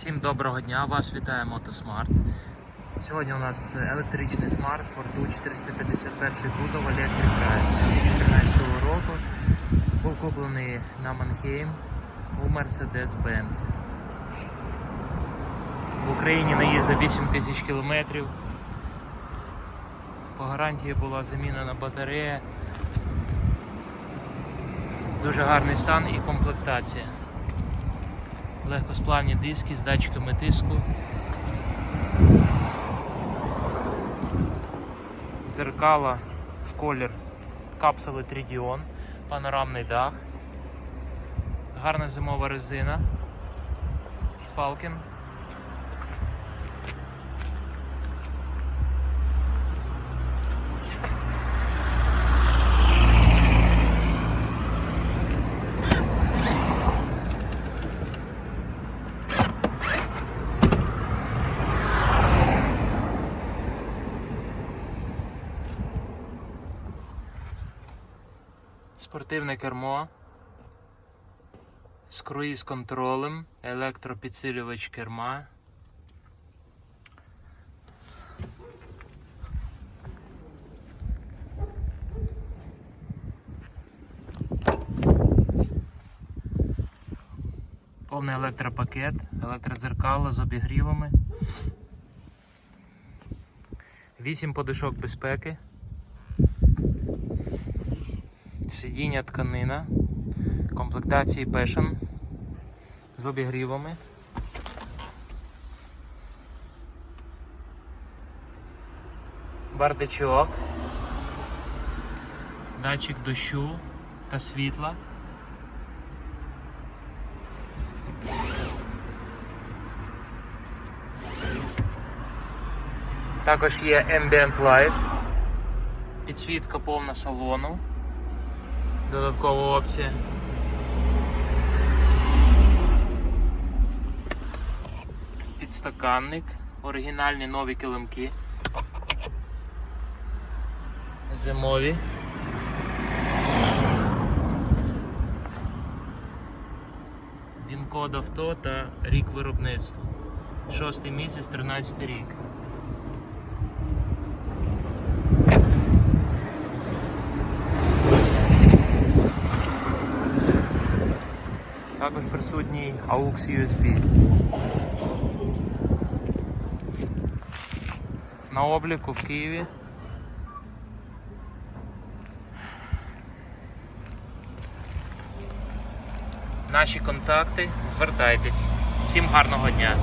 Всім доброго дня, вас вітає Мотосмарт. Сьогодні у нас електричний смарт Ford 451 кузов Electric Drive 2013 року. Був куплений на Манхейм у Mercedes-Benz. В Україні наїзд 8 тисяч кілометрів. По гарантії була замінена батарея. Дуже гарний стан і комплектація. Легкосплавні диски з датчиками тиску. Дзеркала в колір капсули Тридіон, панорамний дах, гарна зимова резина, Falcon. Спортивне кермо з круїз контролем, електропідсилювач керма. Повний електропакет, електродзеркало з обігрівами. 8 подушок безпеки. Сидіння тканина, комплектації Passion з обігрівами. Бардачок, датчик дощу та світла. Також є Ambient Light, підсвітка повна салону додаткова опція. Підстаканник, оригінальні нові килимки. Зимові. Він код авто та рік виробництва. Шостий місяць, 13 рік. Також присутній AUX USB. На обліку в Києві. Наші контакти, звертайтесь. Всім гарного дня!